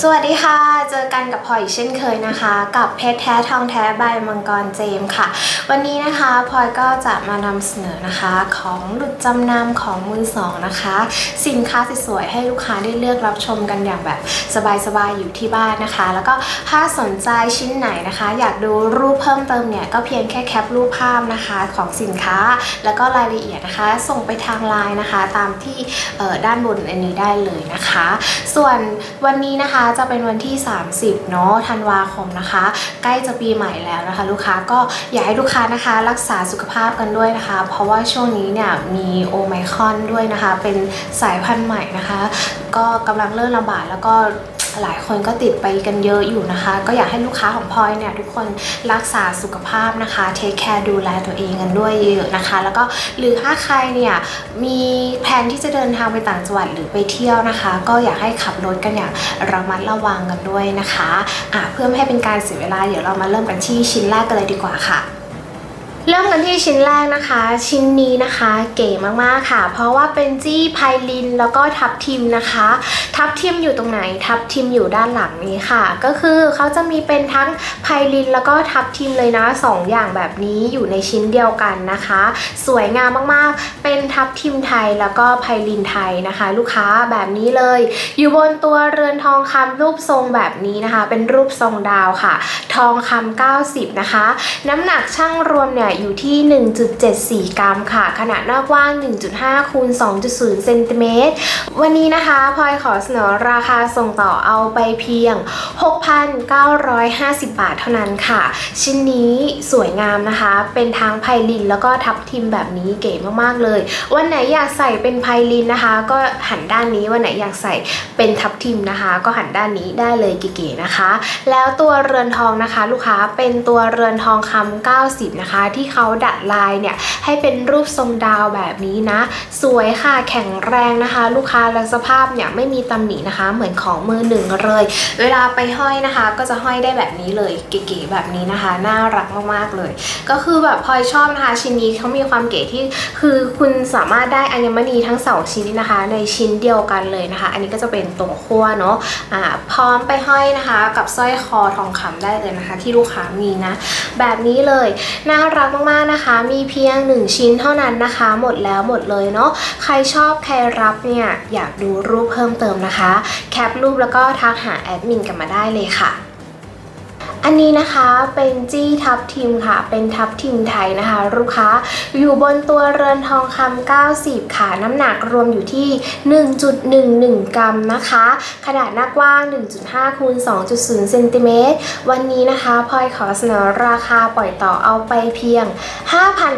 สวัสดีค่ะ เจอกันกับพลอยอีกเช่นเคยนะคะ กับเพชรแท้ทองแท้ใบมังกรเจมส์ค่ะ วันนี้นะคะพลอยก็จะมานำเสนอนะคะของหลุดจำนำของมือสองนะคะ สินค้าสวยๆให้ลูกค้าได้เลือกรับชมกันอย่างแบบสบายๆอยู่ที่บ้านนะคะ แล้วก็ถ้าสนใจชิ้นไหนนะคะ อยากดูรูปเพิ่มเติมเนี่ยก็เพียงแค่แคปรูปภาพนะคะของสินค้า แล้วก็รายละเอียดนะคะ ส่งไปทางไลน์นะคะ ตามที่ด้านบนอันนี้ได้เลยนะคะ ส่วนวันนี้นะคะจะเป็นวันที่ 30เนาะธันวาคมนะคะ ใกล้จะปีใหม่แล้วนะคะ ลูกค้าก็อยากให้ลูกค้านะคะ รักษาสุขภาพกันด้วยนะคะ เพราะว่าช่วงนี้เนี่ยมีโอไมคอนด้วยนะคะ เป็นสายพันธุ์ใหม่นะคะ ก็กำลังเริ่มระบาดแล้วก็ หลายคนก็ติดไปกันเยอะอยู่นะคะ ก็อยากให้ลูกค้าของพลอยเนี่ยทุกคนรักษาสุขภาพนะคะเทคแคร์ดูแลตัวเองกันด้วยเยอะนะคะ แล้วก็หรือถ้าใครเนี่ยมีแผนที่จะเดินทางไปต่างจังหวัดหรือไปเที่ยวนะคะ ก็อยากให้ขับรถกันอย่างระมัดระวังกันด้วยนะคะอะเพื่อไม่ให้เป็นการเสียเวลาเดี๋ยวเรามาเริ่มกันที่ชิ้นแรกกันเลยดีกว่าค่ะ เริ่มกันที่ชิ้นแรกนะคะ ชิ้นนี้นะคะเก๋มากๆค่ะ เพราะว่าเป็นจี้ไพลินแล้วก็ทับทิมนะคะ ทับทิมอยู่ตรงไหน ทับทิมอยู่ด้านหลังนี้ค่ะ ก็คือเขาจะมีเป็นทั้งไพลินแล้วก็ทับทิมเลยนะสองอย่างแบบนี้อยู่ในชิ้นเดียวกันนะคะ สวยงามมากๆ เป็นทับทิมไทยแล้วก็ไพลินไทยนะคะ ลูกค้าแบบนี้เลย อยู่บนตัวเรือนทองคำรูปทรงแบบนี้นะคะ เป็นรูปทรงดาวค่ะ ทองคำ90นะคะ น้ำหนักช่างรวมเนี่ยอยู่ที่ 1.74 กรัมค่ะ ขนาดหน้ากว้าง 1.5คูณ2.0เซนติเมตรวันนี้นะคะพลอยขอเสนอราคาส่งต่อเอาไปเพียง 6,950 บาทเท่านั้นค่ะ ชิ้นนี้สวยงามนะคะ เป็นทางไพลินแล้วก็ทับทิมแบบนี้เก๋มากๆเลย วันไหนอยากใส่เป็นไพลินนะคะ ก็หันด้านนี้วันไหนอยากใส่เป็นทับทิมนะคะ ก็หันด้านนี้ได้เลยเก๋ๆนะคะ แล้วตัวเรือนทองนะคะ ลูกค้าเป็นตัวเรือนทองคำ90 นะคะที่เขาดัดลายเนี่ยให้เป็นรูปทรงดาวแบบนี้นะ สวยค่ะแข็งแรงนะคะ ลูกค้าและสภาพเนี่ยไม่มีตำหนินะคะ เหมือนของมือหนึ่งเลย เวลาไปห้อยนะคะ ก็จะห้อยได้แบบนี้เลยเก๋ๆแบบนี้นะคะ น่ารักมากๆเลย ก็คือแบบพลอยชอบนะคะชิ้นนี้เขามีความเก๋ที่คือคุณสามารถได้อัญมณีทั้งสองชิ้นนี้นะคะ ในชิ้นเดียวกันเลยนะคะ อันนี้ก็จะเป็นตรงขั้วเนาะอ่าพร้อมไปห้อยนะคะ กับสร้อยคอทองคำได้เลยนะคะ ที่ลูกค้ามีนะ แบบนี้เลย น่ารักมากๆนะคะ มีเพียง 1 ชิ้นเท่านั้นนะคะ หมดแล้วหมดเลยเนาะใครชอบใครรับเนี่ยอยากดูรูปเพิ่มเติมนะคะ แคปรูปแล้วก็ทักหาแอดมินกันมาได้เลยค่ะ อันนี้นะคะเป็นจี้ทับทิมค่ะ เป็นทับทิมไทยนะคะ ลูกค้าอยู่บนตัวเรือนทองคำ90 ค่ะ น้ำหนักรวมอยู่ที่ 1.11 กรัมนะคะ ขนาดหน้ากว้าง 1.5คูณ2.0เซนติเมตรวันนี้นะคะพลอยขอเสนอราคาปล่อยต่อเอาไปเพียง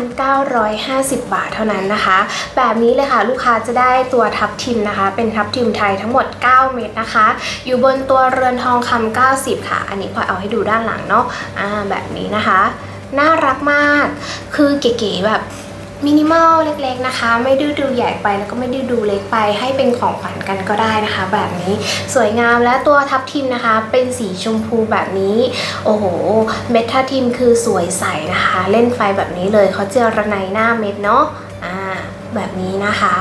5,950 บาทเท่านั้นนะคะ แบบนี้เลยค่ะลูกค้าจะได้ตัวทับทิมนะคะ เป็นทับทิมไทยทั้งหมด 9 เม็ดนะคะ อยู่บนตัวเรือนทองคำ90 ค่ะ อันนี้พลอยเอาให้ดูได้านหลังเนาะอ่าแบบนี้นะคะ น่ารักมาก คือเก๋ๆแบบมินิมอลเล็กๆนะคะ ไม่ดื้อดูใหญ่ไปแล้วก็ไม่ดื้อดูเล็กไป ให้เป็นของขวัญกันก็ได้นะคะ แบบนี้สวยงามและตัวทับทิมนะคะ เป็นสีชมพูแบบนี้ โอ้โห เม็ดทับทิมคือสวยใสนะคะ เล่นไฟแบบนี้เลยเขาเจอระไนหน้าเม็ดเนาะอ่าแบบนี้นะคะ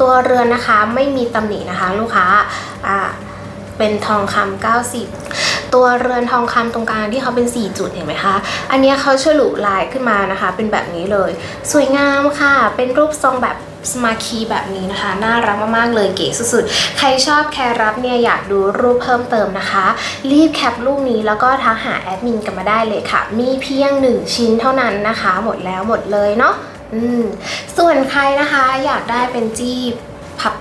ตัวเรือนนะคะไม่มีตำหนินะคะ ลูกค้าอ่าเป็นทองคำ90 ตัวเรือนทองคำตรงกลางที่เขาเป็น 4 จุดเห็นไหมคะ อันนี้เขาฉลุลายขึ้นมานะคะ เป็นแบบนี้เลย สวยงามค่ะ เป็นรูปทรงแบบสมาคีแบบนี้นะคะ น่ารักมาก ๆ เลยเก๋สุดๆ ใครชอบแคร์รับเนี่ย อยากดูรูปเพิ่มเติมนะคะ รีบแคปรูปนี้แล้วก็ทักหาแอดมินกันมาได้เลยค่ะ มีเพียง 1 ชิ้นเท่านั้นนะคะ หมดแล้วหมดเลยเนาะส่วนใครนะคะอยากได้เป็นจีบ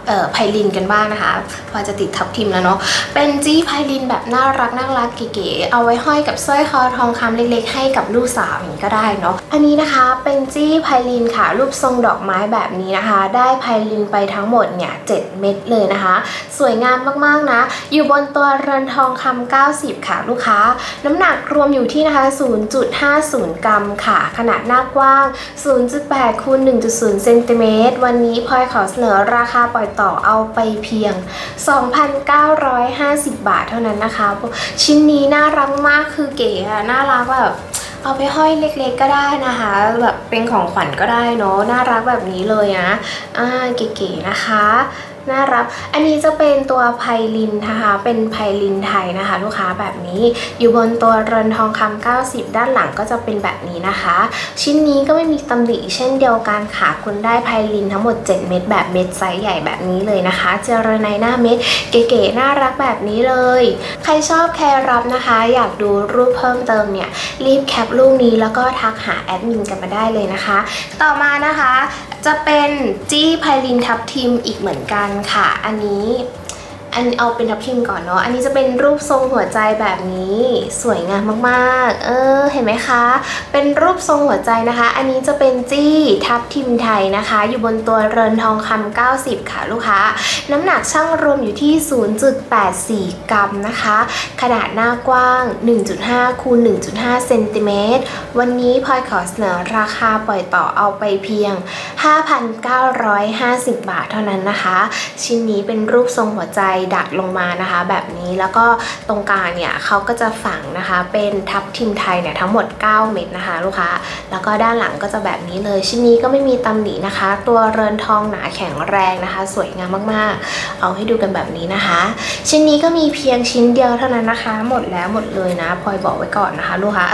เอ่อไพลินกันบ้างนะคะพอจะติดทับทิมแล้วเนาะเป็นจี้ไพลินแบบน่ารักน่ารักเก๋ๆเอาไว้ห้อยกับสร้อยคอทองคำเล็กๆ ให้กับลูกสาวอย่างนี้ก็ได้เนาะอันนี้นะคะเป็นจี้ไพลินค่ะ รูปทรงดอกไม้แบบนี้นะคะ ได้ไพลินไปทั้งหมดเนี่ย7เม็ดเลยนะคะ สวยงามมากๆนะ อยู่บนตัวเรือนทองคำ90 ค่ะลูกค้า น้ำหนักรวมอยู่ที่นะคะ 0.50 กรัมค่ะ ขนาดหน้ากว้าง 0.8คูณ1.0เซนติเมตรวันนี้พลอยขอเสนอราคาปล่อยต่อเอาไปเพียง 2,950 บาทเท่านั้นนะคะ ชิ้นนี้น่ารักมากคือเก๋อะน่ารักแบบเอาไปห้อยเล็กๆก็ได้นะคะ แบบเป็นของขวัญก็ได้เนาะน่ารักแบบนี้เลยนะอ่าเก๋ๆนะคะ น่ารับอันนี้จะเป็นตัวไพลินนะคะ เป็นไพลินไทยนะคะ ลูกค้าแบบนี้ อยู่บนตัวเรือนทองคำ90 ด้านหลังก็จะเป็นแบบนี้นะคะ ชิ้นนี้ก็ไม่มีตำหนิเช่นเดียวกันค่ะ คุณได้ไพลินทั้งหมด 7 เม็ดแบบเม็ดไซส์ใหญ่แบบนี้เลยนะคะ เจรไนหน้าเม็ดเก๋ๆน่ารักแบบนี้เลย ใครชอบแคร์รับนะคะ อยากดูรูปเพิ่มเติมเนี่ย รีบแคปรูปนี้แล้วก็ทักหาแอดมินกันมาได้เลยนะคะ ต่อมานะคะ จะเป็นจี้ไพลินทับทิมอีกเหมือนกันค่ะ อันนี้ อันเอาเป็นทับทิมก่อนเนาะ อันนี้จะเป็นรูปทรงหัวใจแบบนี้สวยงามมากๆ เออ เห็นไหมคะ เป็นรูปทรงหัวใจนะคะ อันนี้จะเป็นจี้ทับทิมไทยนะคะ อยู่บนตัวเรือนทองคำ90 ค่ะลูกค้า น้ำหนักช่างรวมอยู่ที่ 0.84 กรัมนะคะ ขนาดหน้ากว้าง 1.5คูณ1.5เซนติเมตร วันนี้พลอยขอเสนอราคาปล่อยต่อเอาไปเพียง 5,950 บาทเท่านั้นนะคะ ชิ้นนี้เป็นรูปทรงหัวใจดัดลงมานะคะ แบบนี้แล้วก็ตรงกลางเนี่ยเขาก็จะฝังนะคะ เป็นทับทิมไทยเนี่ยทั้งหมด 9 เม็ดนะคะ ลูกค้า แล้วก็ด้านหลังก็จะแบบนี้เลย ชิ้นนี้ก็ไม่มีตำหนินะคะ ตัวเรือนทองหนาแข็งแรงนะคะ สวยงามมากๆ เอาให้ดูกันแบบนี้นะคะ ชิ้นนี้ก็มีเพียงชิ้นเดียวเท่านั้นนะคะ หมดแล้วหมดเลยนะพลอยบอกไว้ก่อนนะคะ ลูกค้า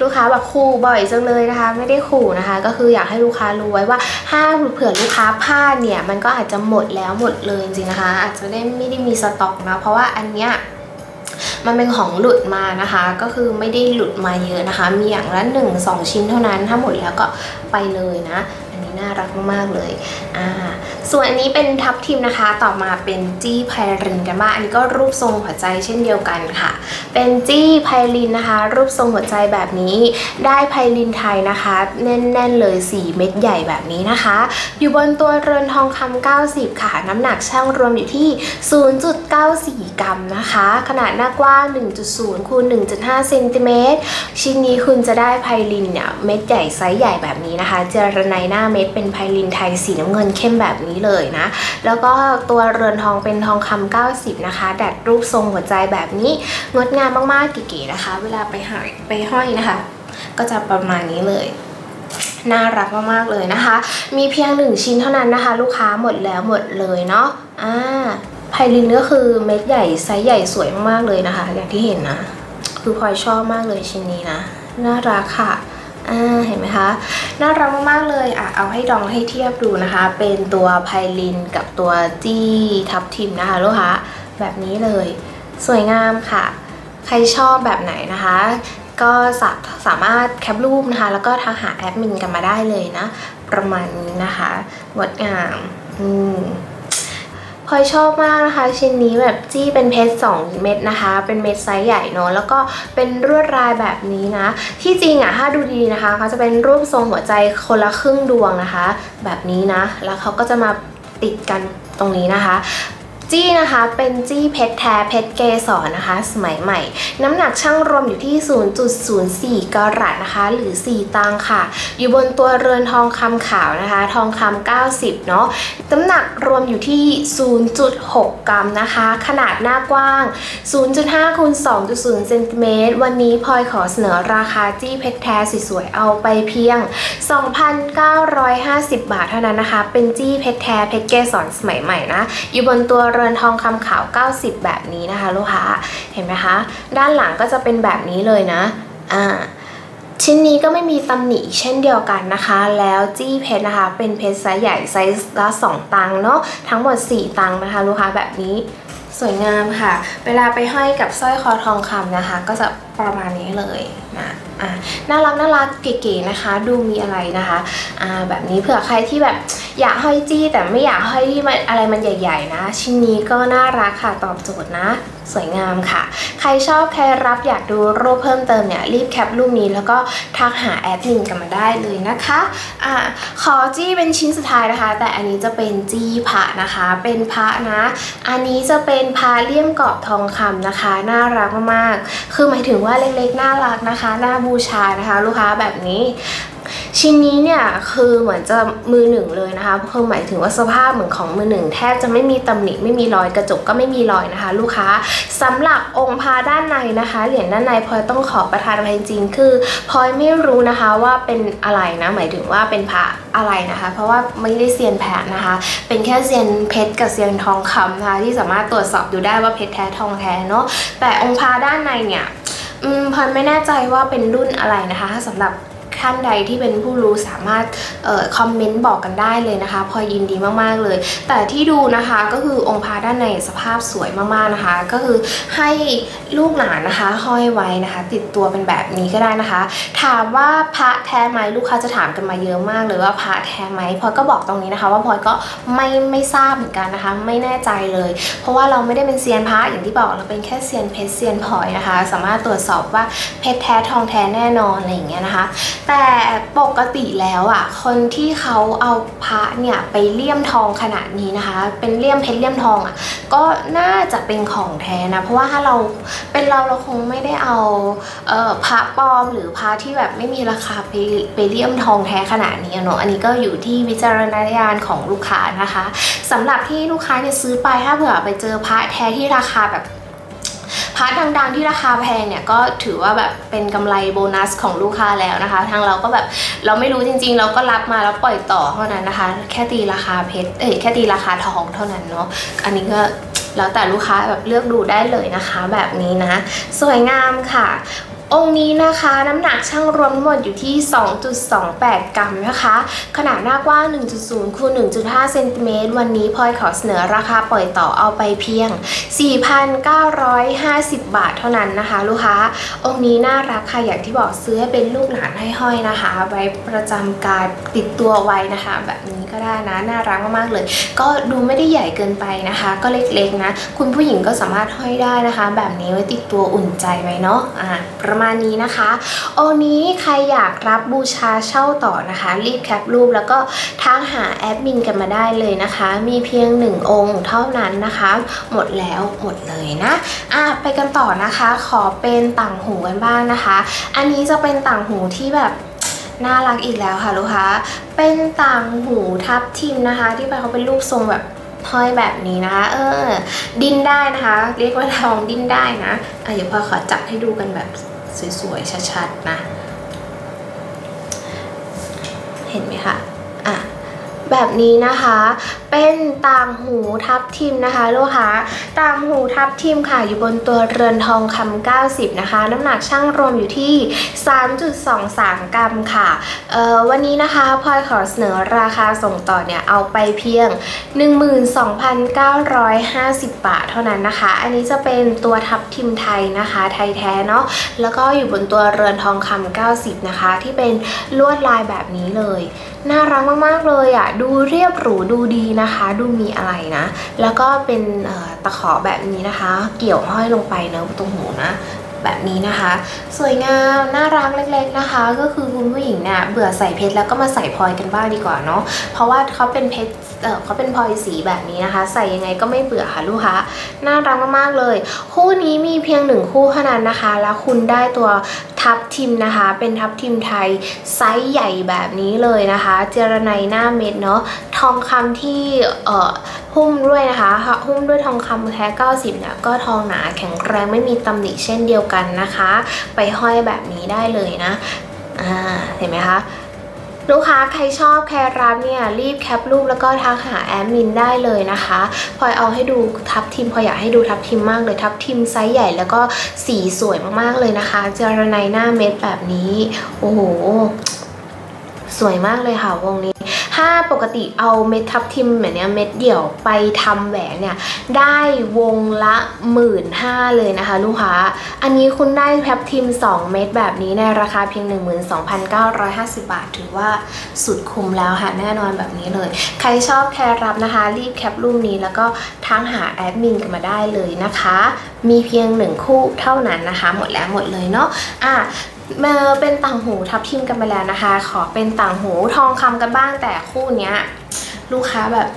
ลูกค้าแบบขู่บ่อยจังเลยนะคะ ไม่ได้ขู่นะคะ ก็คืออยากให้ลูกค้ารู้ไว้ว่าถ้าเผื่อลูกค้าพลาดเนี่ย มันก็อาจจะหมดแล้วหมดเลยจริงๆนะคะ อาจจะได้ไม่ได้มีสต็อกนะเพราะว่าอันเนี้ยมันเป็นของหลุดมานะคะ ก็คือไม่ได้หลุดมาเยอะนะคะ มีอย่างละหนึ่งสองชิ้นเท่านั้นถ้าหมดแล้วก็ไปเลยนะอันนี้ น่ารักมากๆเลยอ่าส่วนอันนี้เป็นทับทิมนะคะ ต่อมาเป็นจี้ไพรินกันบ้างอันนี้ก็รูปทรงหัวใจเช่นเดียวกันค่ะ เป็นจี้ไพลินนะคะ รูปทรงหัวใจแบบนี้ ได้ไพลินไทยนะคะ แน่นๆเลย4เม็ดใหญ่แบบนี้นะคะ อยู่บนตัวเรือนทองคำ90 ค่ะ น้ำหนักช่างรวมอยู่ที่ 0.94 กรัมนะคะ ขนาดหน้ากว้าง 1.0คูณ1.5เซนติเมตรชิ้นนี้คุณจะได้ไพลินเนี่ยเม็ดใหญ่ไซส์ใหญ่แบบนี้นะคะ เจรไนหน้าเม็ดเป็นไพลินไทยสีน้ำเงินเข้มแบบนี้เลยนะ แล้วก็ตัวเรือนทองเป็นทองคำ90 นะคะ ดัดรูปทรงหัวใจแบบนี้ งดงามมากๆเก๋ๆนะคะ เวลาไปหายไปห้อยนะคะ ก็จะประมาณนี้เลยน่ารักมากๆเลยนะคะ มีเพียงหนึ่งชิ้นเท่านั้นนะคะ ลูกค้าหมดแล้วหมดเลยเนาะอ่าไพลินก็คือเม็ดใหญ่ไซส์ใหญ่สวยมากๆเลยนะคะ อย่างที่เห็นนะ คือพลอยชอบมากเลยชิ้นนี้นะ น่ารักค่ะ อ่าเห็นไหมคะน่ารักมากๆเลยอะเอาให้ดองให้เทียบดูนะคะ เป็นตัวไพลินกับตัวจี้ทับทิมนะคะลูกค้าแบบนี้เลย สวยงามค่ะ ใครชอบแบบไหนนะคะ ก็สาสามารถแคปรูปนะคะ แล้วก็ทักหาแอดมินกันมาได้เลยนะ ประมาณนี้นะคะงดงามอืม พลอยชอบมากนะคะ ชิ้นนี้แบบจี้เป็นเพชร2เม็ดนะคะ เป็นเม็ดไซส์ใหญ่เนาะแล้วก็เป็นรวดลายแบบนี้นะ ที่จริงอะถ้าดูดีนะคะเขาจะเป็นรูปทรงหัวใจคนละครึ่งดวงนะคะ แบบนี้นะ แล้วเขาก็จะมาติดกันตรงนี้นะคะ จี้นะคะเป็นจี้เพชรแท้เพชรเกสรนะคะ สมัยใหม่ น้ำหนักช่างรวมอยู่ที่ 0.04 กรัตนะคะ หรือ 4 ตังค่ะ อยู่บนตัวเรือนทองคำขาวนะคะ ทองคำ90 เนาะน้ำหนักรวมอยู่ที่ 0.6 กรัมนะคะ ขนาดหน้ากว้าง 0.5คูณ2.0เซนติเมตรวันนี้พลอยขอเสนอราคาจี้เพชรแท้สวยๆเอาไปเพียง 2,950 บาทเท่านั้นนะคะ เป็นจี้เพชรแท้เพชรเกสรสมัยใหม่นะอยู่บนตัวรือนทองคำขาว 90 แบบนี้นะคะ ลูกค้าเห็นไหมคะ ด้านหลังก็จะเป็นแบบนี้เลยนะอ่าชิ้นนี้ก็ไม่มีตำหนิเช่นเดียวกันนะคะ แล้วจี้เพชรนะคะ เป็นเพชรไซส์ใหญ่ไซส์ละ2 ตังค์เนาะทั้งหมด 4 ตังค์นะคะ ลูกค้าแบบนี้สวยงามค่ะ เวลาไปห้อยกับสร้อยคอทองคำนะคะ ก็จะประมาณนี้เลยนะ อะน่ารักน่ารักเก๋ๆนะคะ ดูมีอะไรนะคะอ่าแบบนี้เผื่อใครที่แบบอยากห้อยจี้แต่ไม่อยากห้อยที่อะไรมันใหญ่ ๆ นะ ชิ้นนี้ก็น่ารักค่ะตอบโจทย์นะ สวยงามค่ะ ใครชอบใครรับอยากดูรูปเพิ่มเติมเนี่ยรีบแคปรูปนี้แล้วก็ทักหาแอดมินกันมาได้เลยนะคะอะขอจี้เป็นชิ้นสุดท้ายนะคะ แต่อันนี้จะเป็นจี้พระนะคะ เป็นพระนะ อันนี้จะเป็นพระเลี่ยมกรอบทองคำนะคะ น่ารักมากๆคือหมายถึงว่าเล็กๆน่ารักนะคะ น่าบูชานะคะ ลูกค้าแบบนี้ ชิ้นนี้เนี่ยคือเหมือนจะมือหนึ่งเลยนะคะคือหมายถึงว่าสภาพเหมือนของมือหนึ่งแทบจะไม่มีตำหนิไม่มีรอยกระจกก็ไม่มีรอยนะคะ ลูกค้าสำหรับองค์พระด้านในนะคะเหรียญด้านในพลอยต้องขอประทานอภัยจริงๆคือพลอยไม่รู้นะคะว่าเป็นอะไรนะหมายถึงว่าเป็นพระอะไรนะคะ เพราะว่าไม่ได้เซียนแผนนะคะ เป็นแค่เซียนเพชรกับเซียนทองคำนะคะที่สามารถตรวจสอบดูได้ว่าเพชรแท้ทองแท้เนาะแต่องค์พระด้านในเนี่ยพลอยไม่แน่ใจว่าเป็นรุ่นอะไรนะคะสำหรับ ท่านใดที่เป็นผู้รู้สามารถออคอมเมนต์บอกกันได้เลยนะคะ พอยยินดีมากๆเลย แต่ที่ดูนะคะก็คือองค์พระด้านในสภาพสวยมากๆนะคะ ก็คือให้ลูกหลานนะคะห้อยไว้นะคะ ติดตัวเป็นแบบนี้ก็ได้นะคะ ถามว่าพระแท้ไหมลูกค้าจะถามกันมาเยอะมากเลยว่าพระแท้ไหมพลอยก็บอกตรงนี้นะคะ ว่าพลอยก็ไม่ไม่ทราบเหมือนกันนะคะ ไม่แน่ใจเลย เพราะว่าเราไม่ได้เป็นเซียนพระอย่างที่บอกเราเป็นแค่เซียนเพชรเซียนพลอยนะคะ สามารถตรวจสอบว่าเพชรแท้ทองแท้แน่นอนอะไรอย่างเงี้ยนะคะแต่ปกติแล้วอะคนที่เขาเอาพระเนี่ยไปเลี่ยมทองขนาดนี้นะคะ เป็นเลี่ยมเพชรเลี่ยมทองอะก็น่าจะเป็นของแท้นะเพราะว่าถ้าเราเป็นเราเราคงไม่ได้เอาเอ่อพระปลอมหรือพระที่แบบไม่มีราคาไปไปเลี่ยมทองแท้ขนาดนี้อะเนาะอันนี้ก็อยู่ที่วิจารณญาณของลูกค้านะคะสำหรับที่ลูกค้าเนี่ยซื้อไปถ้าเผื่อไปเจอพระแท้ที่ราคาแบบ พาร์ทดังๆที่ราคาแพงเนี่ยก็ถือว่าแบบเป็นกำไรโบนัสของลูกค้าแล้วนะคะ ทางเราก็แบบเราไม่รู้จริงๆ เราก็รับมาแล้วปล่อยต่อเท่านั้นนะคะ แค่ตีราคาเพชรเอ้ยแค่ตีราคาทองเท่านั้นเนาะอันนี้ก็แล้วแต่ลูกค้าแบบเลือกดูได้เลยนะคะ แบบนี้นะ สวยงามค่ะ องค์นี้นะคะน้ำหนักช่างรวมทั้งหมดอยู่ที่ 2.28 กรัมนะคะ ขนาดหน้ากว้าง 1.0คูณ1.5 เซนติเมตรวันนี้พลอยขอเสนอราคาปล่อยต่อเอาไปเพียง 4,950 บาทเท่านั้นนะคะ ลูกค้า องค์นี้น่ารักค่ะอย่างที่บอกซื้อให้เป็นลูกหลานให้ห้อยนะคะ ไว้ประจำการติดตัวไว้นะคะ แบบนี้ก็ได้นะน่ารักมากๆเลย ก็ดูไม่ได้ใหญ่เกินไปนะคะ ก็เล็กๆนะ คุณผู้หญิงก็สามารถห้อยได้นะคะ แบบนี้ไว้ติดตัวอุ่นใจไว้เนาะอ่าประมาณนี้นะคะโองค์นี้ใครอยากรับบูชาเช่าต่อนะคะ รีบแคปรูปแล้วก็ทักหาแอดมินกันมาได้เลยนะคะ มีเพียงหนึ่งองค์เท่านั้นนะคะ หมดแล้วหมดเลยนะอะไปกันต่อนะคะ ขอเป็นต่างหูกันบ้างนะคะ อันนี้จะเป็นต่างหูที่แบบน่ารักอีกแล้วค่ะลูกค้า เป็นต่างหูทับทิมนะคะ ที่ไปเขาเป็นรูปทรงแบบห้อยแบบนี้นะคะ เออ ดิ้นได้นะคะ เรียกว่าทองดิ้นได้นะอะเดี๋ยวพอขอจับให้ดูกันแบบ สวยๆชัดๆนะ เห็นไหมคะ แบบนี้นะคะ เป็นต่างหูทับทิมนะคะลูกค้าต่างหูทับทิมค่ะอยู่บนตัวเรือนทองคำ90 นะคะ น้ำหนักช่างรวมอยู่ที่ 3.23 กรัมค่ะวันนี้นะคะพลอยขอเสนอราคาส่งต่อเนี่ยเอาไปเพียง 12,950 บาทเท่านั้นนะคะ อันนี้จะเป็นตัวทับทิมไทยนะคะ ไทยแท้เนาะแล้วก็อยู่บนตัวเรือนทองคำ90 นะคะ ที่เป็นลวดลายแบบนี้เลยน่ารักมากๆเลยอะดูเรียบหรูดูดีนะคะ ดูมีอะไรนะ แล้วก็เป็นตะขอแบบนี้นะคะ เกี่ยวห้อยลงไปเนอะตรงหูนะ แบบนี้นะคะ สวยงามน่ารักเล็ก ๆนะคะ ก็คือคุณผู้หญิงเนี่ยเบื่อใส่เพชรแล้วก็มาใส่พลอยกันบ้างดีกว่าเนาะเพราะว่าเขาเป็นเพชรเออเขาเป็นพลอยสีแบบนี้นะคะ ใส่ยังไงก็ไม่เบื่อค่ะลูกค้าน่ารักมากๆเลย คู่นี้มีเพียงหนึ่งคู่เท่านั้นนะคะ แล้วคุณได้ตัวทับทิมนะคะ เป็นทับทิมไทยไซส์ใหญ่แบบนี้เลยนะคะ เจรไนหน้าเม็ดเนาะ ทองคำที่เอ่อหุ้มด้วยนะคะหุ้มด้วยทองคำแท้ 90 เนี่ยก็ทองหนาแข็งแรงไม่มีตำหนิเช่นเดียวกันนะคะ ไปห้อยแบบนี้ได้เลยนะอ่าเห็นไหมคะลูกค้าใครชอบแครรับเนี่ยรีบแคปรูปแล้วก็ทักหาแอดมินได้เลยนะคะพลอยเอาให้ดูทับทิมพลอยอยากให้ดูทับทิมมากเลยทับทิมไซส์ใหญ่แล้วก็สีสวยมากๆเลยนะคะ เจรไนหน้าเม็ดแบบนี้ โอ้โห สวยมากเลยค่ะวงนี้ ถ้าปกติเอาเม็ดทับทิมแบบนี้เม็ดเดี่ยวไปทำแหวนเนี่ย ได้วงละหมื่นห้าเลยนะคะ ลูกค้า อันนี้คุณได้ทับทิม 2 เม็ดแบบนี้ในราคาเพียง 12,950 บาท ถือว่าสุดคุ้มแล้วค่ะ แน่นอนแบบนี้เลย ใครชอบแคร์รับนะคะ รีบแคปรูปนี้แล้วก็ทั้งหาแอดมินกันมาได้เลยนะคะ มีเพียงหนึ่งคู่เท่านั้นนะคะ หมดแล้วหมดเลยเนาะอะ มาเป็นต่างหูทับทิมกันไปแล้วนะคะ ขอเป็นต่างหูทองคำกันบ้างแต่คู่เนี้ยลูกค้าแบบ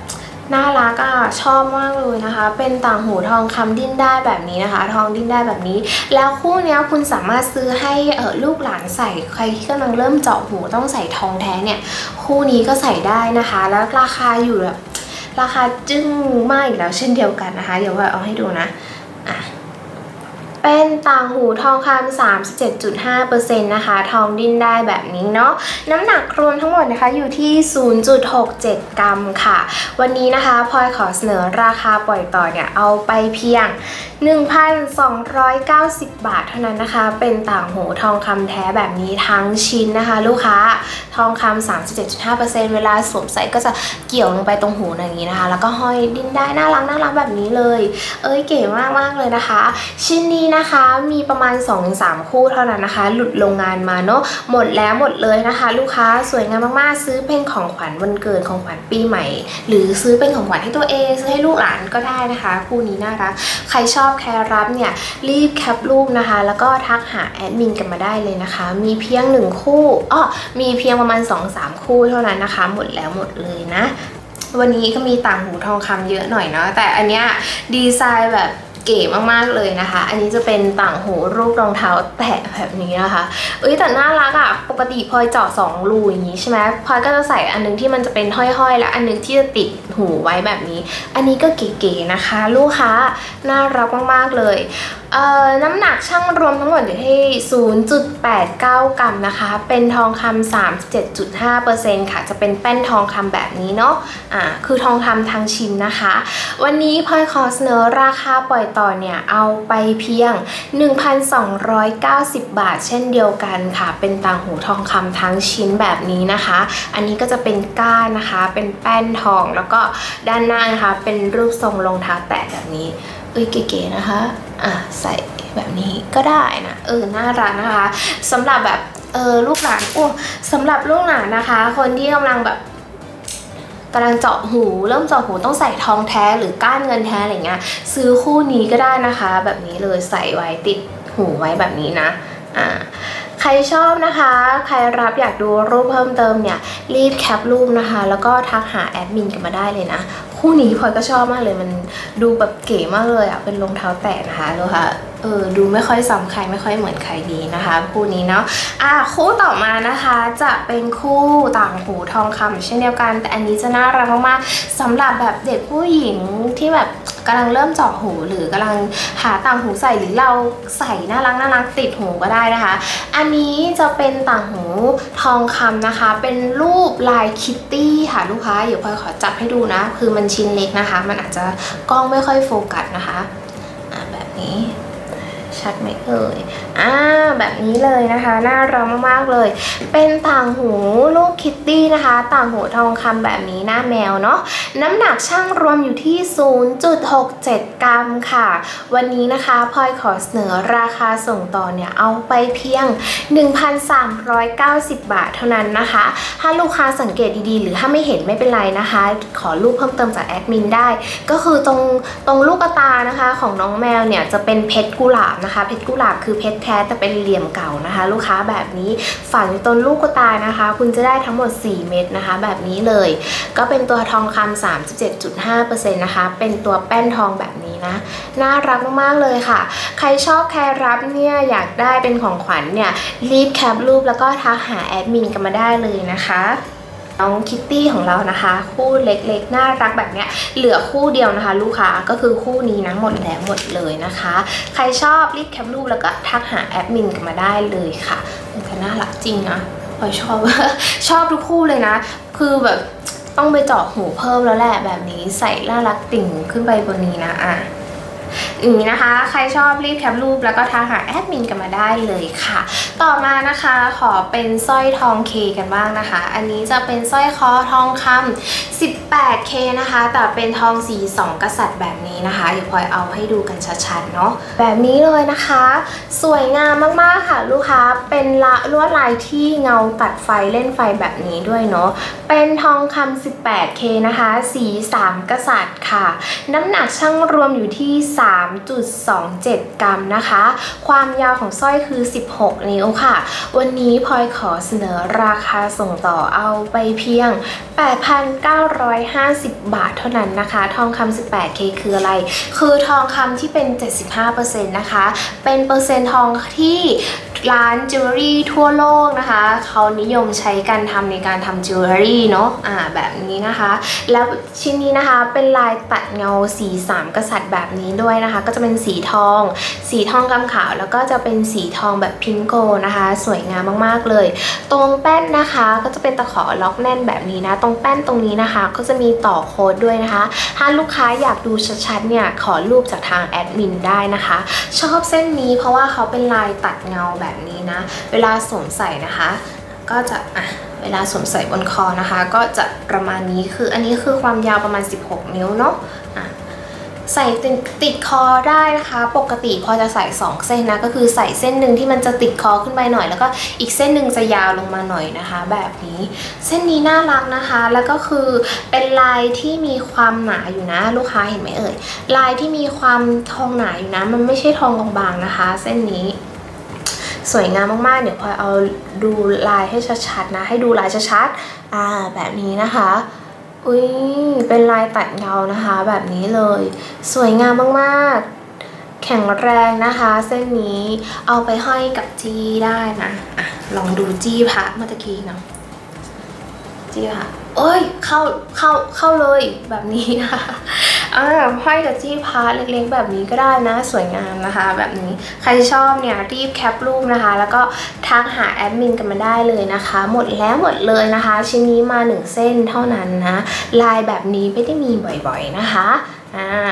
น่ารักอะชอบมากเลยนะคะ เป็นต่างหูทองคำดิ้นได้แบบนี้นะคะ ทองดิ้นได้แบบนี้ แล้วคู่เนี้ยคุณสามารถซื้อให้เออลูกหลานใส่ใครที่กำลังเริ่มเจาะหูต้องใส่ทองแท้เนี่ย คู่นี้ก็ใส่ได้นะคะ แล้วราคาอยู่แบบราคาจึ้งมากอีกแล้วเช่นเดียวกันนะคะ เดี๋ยวว่าเอาให้ดูนะอะ เป็นต่างหูทองคำ37.5%นะคะ ทองดิ้นได้แบบนี้เนาะ น้ำหนักรวมทั้งหมดนะคะอยู่ที่ 0.67 กรัมค่ะ วันนี้นะคะพลอยขอเสนอราคาปล่อยต่อเนี่ย เอาไปเพียง 1,290 บาทเท่านั้นนะคะ เป็นต่างหูทองคำแท้แบบนี้ทั้งชิ้นนะคะ ลูกค้า ทองคำ37.5%เวลาสวมใส่ก็จะเกี่ยวลงไปตรงหูอย่างนี้นะคะ แล้วก็ห้อยดิ้นได้น่ารักน่ารักแบบนี้เลย เอ้ยเก๋มากมากเลยนะคะ ชิ้นนี้นะคะมีประมาณ 2-3 คู่เท่านั้นนะคะ หลุดโรงงานมาเนาะหมดแล้วหมดเลยนะคะ ลูกค้าสวยงามมากๆ ซื้อเป็นของขวัญวันเกิดของขวัญปีใหม่ หรือซื้อเป็นของขวัญให้ตัวเองซื้อให้ลูกหลานก็ได้นะคะ คู่นี้น่ารักใครชอบใครรับเนี่ยรีบแคปรูปนะคะ แล้วก็ทักหาแอดมินกันมาได้เลยนะคะ มีเพียงหนึ่งคู่อ้อมีเพียงประมาณ 2-3 คู่เท่านั้นนะคะ หมดแล้วหมดเลยนะ วันนี้ก็มีต่างหูทองคำเยอะหน่อยเนาะแต่อันเนี้ยดีไซน์แบบ เก๋มากๆเลยนะคะ อันนี้จะเป็นต่างหูรูปรองเท้าแตะแบบนี้นะคะ เอ้ยแต่น่ารักอะ่ะ ปกติพลอยเจาะสองรูอย่างนี้ใช่ไหมพลอยก็จะใส่อันนึงที่มันจะเป็นห้อยๆ และอันนึงที่จะติดหูไว้แบบนี้ อันนี้ก็เก๋ๆนะคะ ลูกค้าน่ารักมากๆเลยเอ่อน้ำหนักช่างรวมทั้งหมดอยู่ที่ 0.89 กรัมนะคะ เป็นทองคำ37.5%ค่ะ จะเป็นแป้นทองคำแบบนี้เนาะ อ่า คือทองคำทางชิ้นนะคะ วันนี้พลอยขอเสนอราคาปล่อยต่อเนี่ย เอาไปเพียง 1,290 บาท เช่นเดียวกันค่ะ เป็นต่างหูทองคำทั้งชิ้นแบบนี้นะคะ อันนี้ก็จะเป็นก้านนะคะ เป็นแป้นทอง แล้วก็ด้านหน้านะคะเป็นรูปทรงรองเท้าแตะแบบนี้เอ้ยเก๋ๆนะคะอะใส่แบบนี้ก็ได้นะเออน่ารักนะคะสำหรับแบบเออลูกหลานโอ้สำหรับลูกหลานนะคะ คนที่กำลังแบบกำลังเจาะหูเริ่มเจาะหูต้องใส่ทองแท้หรือก้านเงินแท้อะไรเงี้ยซื้อคู่นี้ก็ได้นะคะ แบบนี้เลยใส่ไว้ติดหูไว้แบบนี้นะอ่า ใครชอบนะคะ ใครรับอยากดูรูปเพิ่มเติมเนี่ยรีบแคปรูปนะคะ แล้วก็ทักหาแอดมินกันมาได้เลยนะ คู่นี้พลอยก็ชอบมากเลยมันดูแบบเก๋มากเลยอะ่ะเป็นรองเท้าแตะนะคะดูค่ะเออดูไม่ค่อยซ้ำใครไม่ค่อยเหมือนใครดีนะคะ คู่นี้เนาะอะคู่ต่อมานะคะจะเป็นคู่ต่างหูทองคำเช่นเดียวกันแต่อันนี้จะน่ารักมากๆสำหรับแบบเด็กผู้หญิงที่แบบกำลังเริ่มเจาะหูหรือกำลังหาต่างหูใส่หรือเราใส่น่ารักน่ารักติดหูก็ได้นะคะ อันนี้จะเป็นต่างหูทองคำนะคะ เป็นรูปลายคิตตี้ค่ะลูกค้าเดี๋ยวพลอยขอจับให้ดูนะ คือมันชิ้นเล็กนะคะ มันอาจจะกล้องไม่ค่อยโฟกัสนะคะะแบบนี้ ชัดไหมเอ่ยอ่าแบบนี้เลยนะคะน่ารักมากๆเลย เป็นต่างหูลูกคิตตี้นะคะ ต่างหูทองคำแบบนี้หน้าแมวเนาะน้ำหนักช่างรวมอยู่ที่ 0.67 กรัมค่ะ วันนี้นะคะพลอยขอเสนอราคาส่งต่อเนี่ยเอาไปเพียง 1,390 บาทเท่านั้นนะคะ ถ้าลูกค้าสังเกตดีๆ หรือถ้าไม่เห็นไม่เป็นไรนะคะ ขอรูปเพิ่มเติมจากแอดมินได้ ก็คือตรงตรงลูกตานะคะของน้องแมวเนี่ยจะเป็นเพชรกุหลาบนะคะเพชรกุหลาบคือเพชรแท้แต่เป็นเหลี่ยมเก่านะคะ ลูกค้าแบบนี้ฝังอยู่ต้นลูกตานะคะ คุณจะได้ทั้งหมด 4 เม็ดนะคะ แบบนี้เลย ก็เป็นตัวทองคำ37.5%นะคะ เป็นตัวแป้นทองแบบนี้นะ น่ารักมากๆเลยค่ะ ใครชอบใครรับเนี่ยอยากได้เป็นของขวัญเนี่ยรีบแคปรูปแล้วก็ทักหาแอดมินกันมาได้เลยนะคะ น้องคิตตี้ของเรานะคะ คู่เล็กๆ น่ารักแบบเนี้ยเหลือคู่เดียวนะคะ ลูกค้าก็คือคู่นี้นะหมดแล้วหมดเลยนะคะ ใครชอบรีบแคปรูปแล้วก็ทักหาแอดมินกันมาได้เลยค่ะมันก็น่ารักจริงนะพอยชอบชอบทุกคู่เลยนะ คือแบบต้องไปเจาะหูเพิ่มแล้วแหละแบบนี้ใส่น่ารักติ่งขึ้นไปบนนี้นะอะ อย่างนี้นะคะ ใครชอบรีบแคปรูปแล้วก็ทักหาแอดมินกันมาได้เลยค่ะ ต่อมานะคะขอเป็นสร้อยทองเคกันบ้างนะคะ อันนี้จะเป็นสร้อยคอทองคำ 18K นะคะ แต่เป็นทองสีสองกษัตริย์แบบนี้นะคะ เดี๋ยวพลอยเอาให้ดูกันชัดๆเนาะแบบนี้เลยนะคะ สวยงามมากๆค่ะลูกค้าเป็นละลวดลายที่เงาตัดไฟเล่นไฟแบบนี้ด้วยเนาะเป็นทองคำ 18K นะคะ สี 3 กษัตริย์ค่ะ น้ำหนักช่างรวมอยู่ที่3.27 กรัมนะคะ ความยาวของสร้อยคือ 16 นิ้วค่ะ วันนี้พลอยขอเสนอราคาส่งต่อเอาไปเพียง 8,950 บาทเท่านั้นนะคะ ทองคำ 18K คืออะไร คือทองคำที่เป็น 75%นะคะ เป็นเปอร์เซ็นต์ทองที่ ร้านจิวเวลรี่ทั่วโลกนะคะเขานิยมใช้กันทำในการทำจิวเวลรี่เนาะอ่าแบบนี้นะคะ แล้วชิ้นนี้นะคะเป็นลายตัดเงาสีสามกษัตริย์แบบนี้ด้วยนะคะ ก็จะเป็นสีทอง สีทองกำขาว แล้วก็จะเป็นสีทองแบบพิงโกนะคะ สวยงามมากๆเลย ตรงแป้นนะคะก็จะเป็นตะขอล็อกแน่นแบบนี้นะ ตรงแป้นตรงนี้นะคะ ก็จะมีต่อโค้ดด้วยนะคะ ถ้าลูกค้าอยากดูชัดๆเนี่ยขอรูปจากทางแอดมินได้นะคะ ชอบเส้นนี้เพราะว่าเขาเป็นลายตัดเงาแบบนี้นะ เวลาสวมใส่นะคะ ก็จะอะเวลาสวมใส่บนคอนะคะ ก็จะประมาณนี้คืออันนี้คือความยาวประมาณ 16 นิ้วเนาะอะใส่ติดติดคอได้นะคะ ปกติพอจะใส่ 2 เส้นนะ ก็คือใส่เส้นหนึ่งที่มันจะติดคอขึ้นไปหน่อย แล้วก็อีกเส้นหนึ่งจะยาวลงมาหน่อยนะคะ แบบนี้ เส้นนี้น่ารักนะคะ แล้วก็คือเป็นลายที่มีความหนาอยู่นะ ลูกค้าเห็นไหมเอ่ย ลายที่มีความทองหนาอยู่นะ มันไม่ใช่ทองบางๆนะคะ เส้นนี้ สวยงามมากๆ เดี๋ยวพลอยเอาดูลายให้ชัดๆนะ ให้ดูลายชัดๆ อ่า แบบนี้นะคะ อุ้ยเป็นลายตัดเงานะคะ แบบนี้เลย สวยงามมากๆ แข็งแรงนะคะ เส้นนี้เอาไปห้อยกับจี้ได้นะอะลองดูจี้พระเมื่อกี้เนาะ จี้พระเอ้ย เข้า เข้า เข้าเลยแบบนี้นะคะอ่าห้อยกับจี้พาร์ทเล็กๆ แบบนี้ก็ได้นะ สวยงามนะคะ แบบนี้ ใครชอบเนี่ยรีบแคปรูปนะคะ แล้วก็ทักหาแอดมินกันมาได้เลยนะคะ หมดแล้วหมดเลยนะคะ ชิ้นนี้มาหนึ่งเส้นเท่านั้นนะ ลายแบบนี้ไม่ได้มีบ่อยๆนะคะอ่า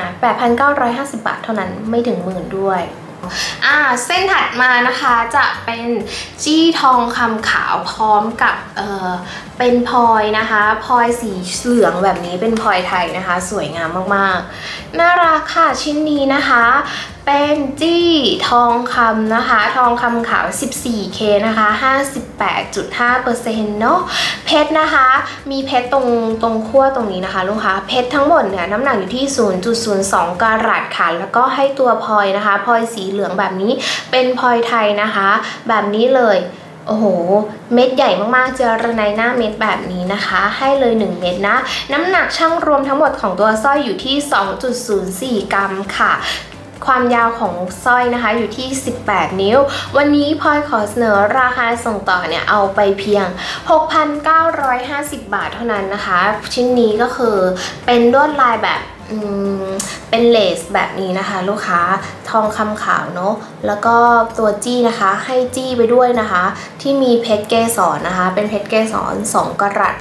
8,950 บาทเท่านั้นไม่ถึงหมื่นด้วย อ่าเส้นถัดมานะคะจะเป็นจี้ทองคำขาวพร้อมกับเออเป็นพลอยนะคะพลอยสีเหลืองแบบนี้เป็นพลอยไทยนะคะ สวยงามมากๆ น่ารักค่ะชิ้นนี้นะคะ เป็นจี้ทองคำนะคะ ทองคำขาว 14K นะคะ 58.5%เนาะเพชรนะคะ มีเพชรตรงตรงขั้วตรงนี้นะคะ ลูกค้าเพชรทั้งหมดเนี่ยน้ำหนักอยู่ที่ 0.02 กรัตค่ะ แล้วก็ให้ตัวพลอยนะคะพลอยสีเหลืองแบบนี้เป็นพลอยไทยนะคะ แบบนี้เลยโอ้โห เม็ดใหญ่มากๆ เจอระไนหน้าเม็ดแบบนี้นะคะ ให้เลย 1 เม็ดนะ น้ำหนักช่างรวมทั้งหมดของตัวสร้อยอยู่ที่ 2.04 กรัมค่ะ ความยาวของสร้อยนะคะอยู่ที่ 18 นิ้ว วันนี้พลอยขอเสนอราคาส่งต่อเนี่ยเอาไปเพียง 6,950 บาทเท่านั้นนะคะ ชิ้นนี้ก็คือเป็นลวดลายแบบอืมเป็นเลสแบบนี้นะคะ ลูกค้าทองคำขาวเนาะแล้วก็ตัวจี้นะคะให้จี้ไปด้วยนะคะ ที่มีเพชรเกสรนนะคะ เป็นเพชรเกสร2กะรัต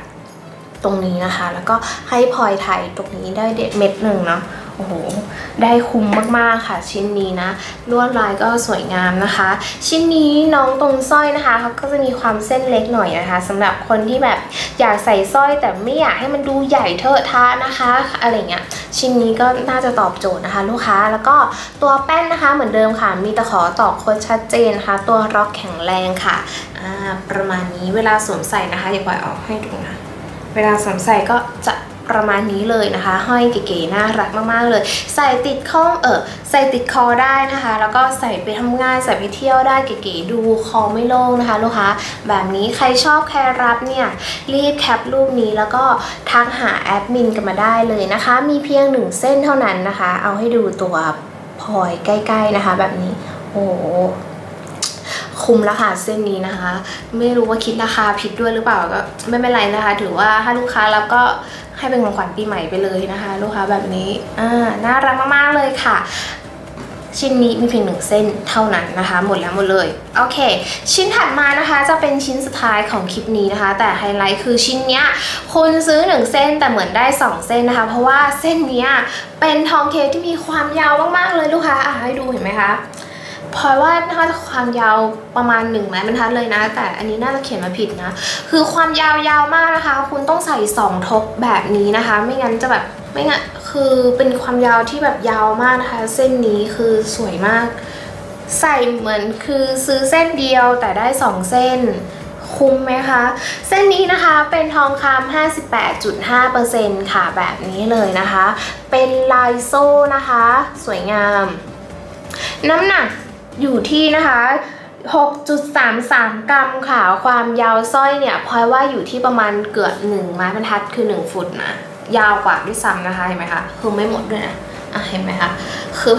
ตรงนี้นะคะ แล้วก็ให้พลอยไทยตรงนี้ได้เด็ดเม็ดหนึ่งเนาะ โอ้โห ได้คุ้มมากๆค่ะ ชิ้นนี้นะ ลวดลายก็สวยงามนะคะ ชิ้นนี้น้องตรงสร้อยนะคะเขาก็จะมีความเส้นเล็กหน่อยนะคะสำหรับคนที่แบบอยากใส่สร้อยแต่ไม่อยากให้มันดูใหญ่เทอะทะนะคะอะไรเงี้ย ชิ้นนี้ก็น่าจะตอบโจทย์นะคะ ลูกค้า แล้วก็ตัวแป้นนะคะ เหมือนเดิมค่ะ มีตะขอตอกโคดชัดเจนนะคะ ตัวร็อกแข็งแรงค่ะ ประมาณนี้เวลาสวมใส่นะคะเดี๋ยวปล่อยออกให้ดูนะ เวลาสวมใส่ก็จะ ประมาณนี้เลยนะคะ ห้อยเก๋ๆน่ารักมากๆเลย ใส่ติดข้อเออใส่ติดคอได้นะคะ แล้วก็ใส่ไปทำงานใส่ไปเที่ยวได้เก๋ๆดูคอไม่โล่งนะคะลูกค้าแบบนี้ใครชอบใครรับเนี่ยรีบแคปรูปนี้แล้วก็ทักหาแอดมินกันมาได้เลยนะคะ มีเพียงหนึ่งเส้นเท่านั้นนะคะ เอาให้ดูตัวพลอยใกล้ ๆนะคะ แบบนี้โอ้คุ้มราคาเส้นนี้นะคะ ไม่รู้ว่าคิดราคาผิดด้วยหรือเปล่าก็ไม่เป็นไรนะคะ ถือว่าถ้าลูกค้ารับก็ ให้เป็นของขวัญปีใหม่ไปเลยนะคะ ลูกค้าแบบนี้อ่าน่ารักมากๆเลยค่ะชิ้นนี้มีเพียงหนึ่งเส้นเท่านั้นนะคะ หมดแล้วหมดเลยโอเค ชิ้นถัดมานะคะจะเป็นชิ้นสุดท้ายของคลิปนี้นะคะ แต่ไฮไลท์คือชิ้นเนี้ยคุณซื้อหนึ่งเส้นแต่เหมือนได้สองเส้นนะคะ เพราะว่าเส้นเนี้ยเป็นทองเคที่มีความยาวมากๆเลยลูกค้าอะให้ดูเห็นไหมคะ พลอยว่าน่าจะความยาวประมาณหนึ่งไม้บรรทัดเลยนะ แต่อันนี้น่าจะเขียนมาผิดนะ คือความยาวยาวมากนะคะ คุณต้องใส่สองทบแบบนี้นะคะ ไม่งั้นจะแบบไม่งั้นคือเป็นความยาวที่แบบยาวมากนะคะ เส้นนี้คือสวยมาก ใส่เหมือนคือซื้อเส้นเดียวแต่ได้สองเส้นคุ้มไหมคะ เส้นนี้นะคะเป็นทองคำ58.5%ค่ะแบบนี้เลยนะคะ เป็นลายโซ่นะคะ สวยงาม น้ำหนัก อยู่ที่นะคะ6.33 กรัมค่ะ ความยาวสร้อยเนี่ยพลอยว่าอยู่ที่ประมาณเกือบหนึ่งไม้บรรทัดคือ 1 ฟุตนะ ยาวกว่าด้วยซ้ำนะคะ เห็นไหมคะ คือไม่หมดด้วยนะ อะ เห็นไหมคะ คือ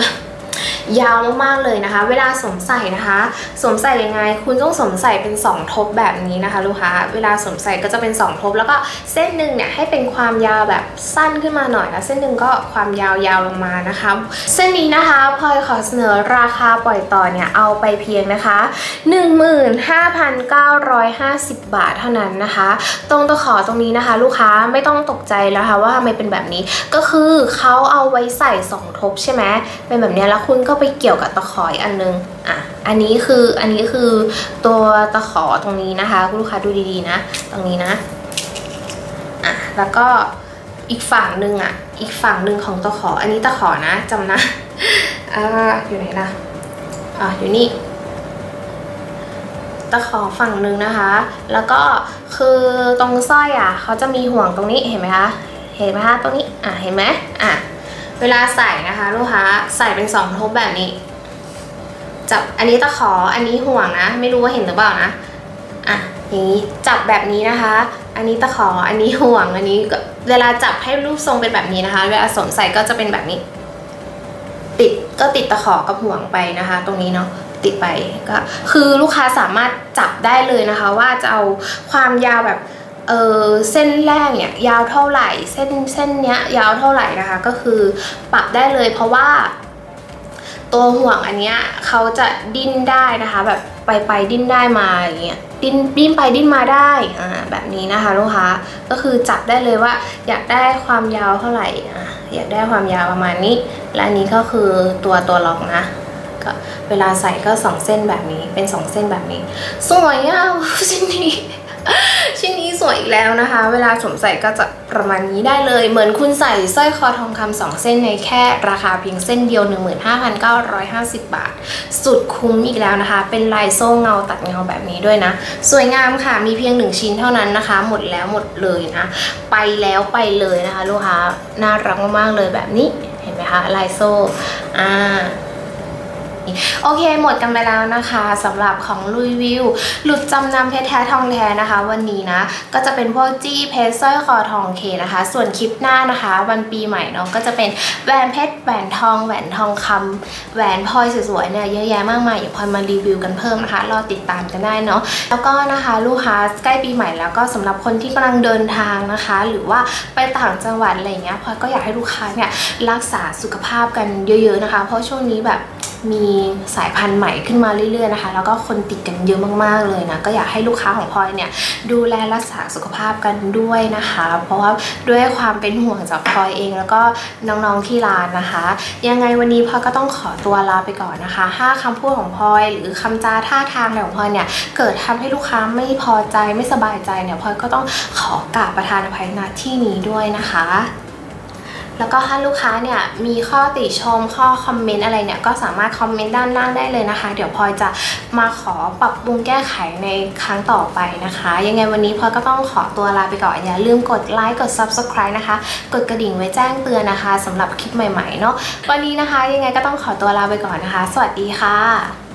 ยาวมากๆเลยนะคะ เวลาสวมใส่นะคะ สวมใส่ยังไง คุณต้องสวมใส่เป็น 2 ทบแบบนี้นะคะ ลูกค้า เวลาสวมใส่ก็จะเป็น 2 ทบ แล้วก็เส้นหนึ่งเนี่ยให้เป็นความยาวแบบสั้นขึ้นมาหน่อยนะเส้นหนึ่งก็ความยาวยาวลงมานะคะ เส้นนี้นะคะพลอยขอเสนอราคาปล่อยต่อเนี่ยเอาไปเพียงนะคะ 15,950 บาทเท่านั้นนะคะ ตรงตะขอตรงนี้นะคะ ลูกค้าไม่ต้องตกใจแล้วค่ะว่าทำไมเป็นแบบนี้ ก็คือเขาเอาไว้ใส่สองทบใช่ไหมเป็นแบบนี้แล้วคุณก็ไปเกี่ยวกับตะขออีกอันนึงอะอันนี้คืออันนี้คือตัวตะขอตรงนี้นะคะคุณลูกค้าดูดีๆนะ ตรงนี้นะอะแล้วก็อีกฝั่งหนึ่งอะอีกฝั่งหนึ่งของตะขอ อันนี้ตะขอนะจำนะอ่าอยู่ไหนล่ะอะอยู่นี่ตะขอฝั่งหนึ่งนะคะ แล้วก็คือตรงสร้อยอะเขาจะมีห่วงตรงนี้เห็นไหมคะ เห็นไหมคะตรงนี้ อะเห็นไหมอะ เวลาใส่นะคะ ลูกค้าใส่เป็นสองทบแบบนี้จับอันนี้ตะขออันนี้ห่วงนะ ไม่รู้ว่าเห็นหรือเปล่านะอะอย่างนี้จับแบบนี้นะคะ อันนี้ตะขออันนี้ห่วงอันนี้เวลาจับให้รูปทรงเป็นแบบนี้นะคะ เวลาสวมใส่ก็จะเป็นแบบนี้ ติดก็ติดตะขอกับห่วงไปนะคะ ตรงนี้เนาะติดไปก็คือลูกค้าสามารถจับได้เลยนะคะ ว่าจะเอาความยาวแบบ เออเส้นแรกเนี่ยยาวเท่าไหร่ เส้นเส้นเนี้ยยาวเท่าไหร่นะคะ ก็คือปรับได้เลยเพราะว่า ตัวห่วงอันเนี้ยเขาจะดิ้นได้นะคะ แบบไปไปดิ้นได้มาอย่างเงี้ยดิ้นดิ้นไปดิ้นมาได้อ่าแบบนี้นะคะลูกค้าก็คือจับได้เลยว่า อยากได้ความยาวเท่าไหร่อะอยากได้ความยาวประมาณนี้ และอันนี้ก็คือตัวตัวล็อกนะก็เวลาใส่ก็สองเส้นแบบนี้เป็นสองเส้นแบบนี้สวยอะชิ้นนี้ ชิ้นนี้สวยอีกแล้วนะคะ เวลาสวมใส่ก็จะประมาณนี้ได้เลย เหมือนคุณใส่สร้อยคอทองคำสองเส้นในแค่ราคาเพียงเส้นเดียว 15,950 บาท สุดคุ้มอีกแล้วนะคะ เป็นลายโซ่เงาตัดเงาแบบนี้ด้วยนะ สวยงามค่ะ มีเพียงหนึ่งชิ้นเท่านั้นนะคะ หมดแล้วหมดเลยนะ ไปแล้วไปเลยนะคะ ลูกค้า น่ารักมากๆเลยแบบนี้ เห็นไหมคะ ลายโซ่ อ่า โอเค หมดกันไปแล้วนะคะสำหรับของลุยวิวหลุดจำนำเพชรแท้ทองแท้นะคะ วันนี้นะก็จะเป็นพวกจี้เพชรสร้อยคอทองเคนะคะ ส่วนคลิปหน้านะคะ วันปีใหม่เนาะก็จะเป็นแหวนเพชรแหวนทอง แหวนทองคำแหวนพลอยสวยๆเนี่ยเยอะแยะมากมายอย่าพลอยมารีวิวกันเพิ่มนะคะรอติดตามกันได้เนาะแล้วก็นะคะลูกค้าใกล้ปีใหม่แล้วก็สำหรับคนที่กำลังเดินทางนะคะ หรือว่าไปต่างจังหวัดอะไรเงี้ยพลอยก็อยากให้ลูกค้าเนี่ยรักษาสุขภาพกันเยอะ ๆนะคะ เพราะช่วงนี้แบบ มีสายพันธุ์ใหม่ขึ้นมาเรื่อยๆนะคะ แล้วก็คนติดกันเยอะมากๆเลยนะ ก็อยากให้ลูกค้าของพลอยเนี่ยดูแลรักษาสุขภาพกันด้วยนะคะ เพราะว่าด้วยความเป็นห่วงจากพลอยเอง แล้วก็น้องๆที่ร้านนะคะ ยังไงวันนี้พลอยก็ต้องขอตัวลาไปก่อนนะคะห้าคำพูดของพลอย หรือคำจาท่าทางอะไรของพลอยเนี่ยเกิดทำให้ลูกค้าไม่พอใจไม่สบายใจเนี่ยพลอยก็ต้องขอกราบประทานอภัยณที่นี้ด้วยนะคะ แล้วก็ถ้าลูกค้าเนี่ยมีข้อติชมข้อคอมเมนต์อะไรเนี่ยก็สามารถคอมเมนต์ด้านล่างได้เลยนะคะ เดี๋ยวพลอยจะมาขอปรับปรุงแก้ไขในครั้งต่อไปนะคะ ยังไงวันนี้พลอยก็ต้องขอตัวลาไปก่อนอย่าลืมกดไลค์กด subscribe นะคะ กดกระดิ่งไว้แจ้งเตือนนะคะสำหรับคลิปใหม่ๆเนาะวันนี้นะคะยังไงก็ต้องขอตัวลาไปก่อนนะคะ สวัสดีค่ะ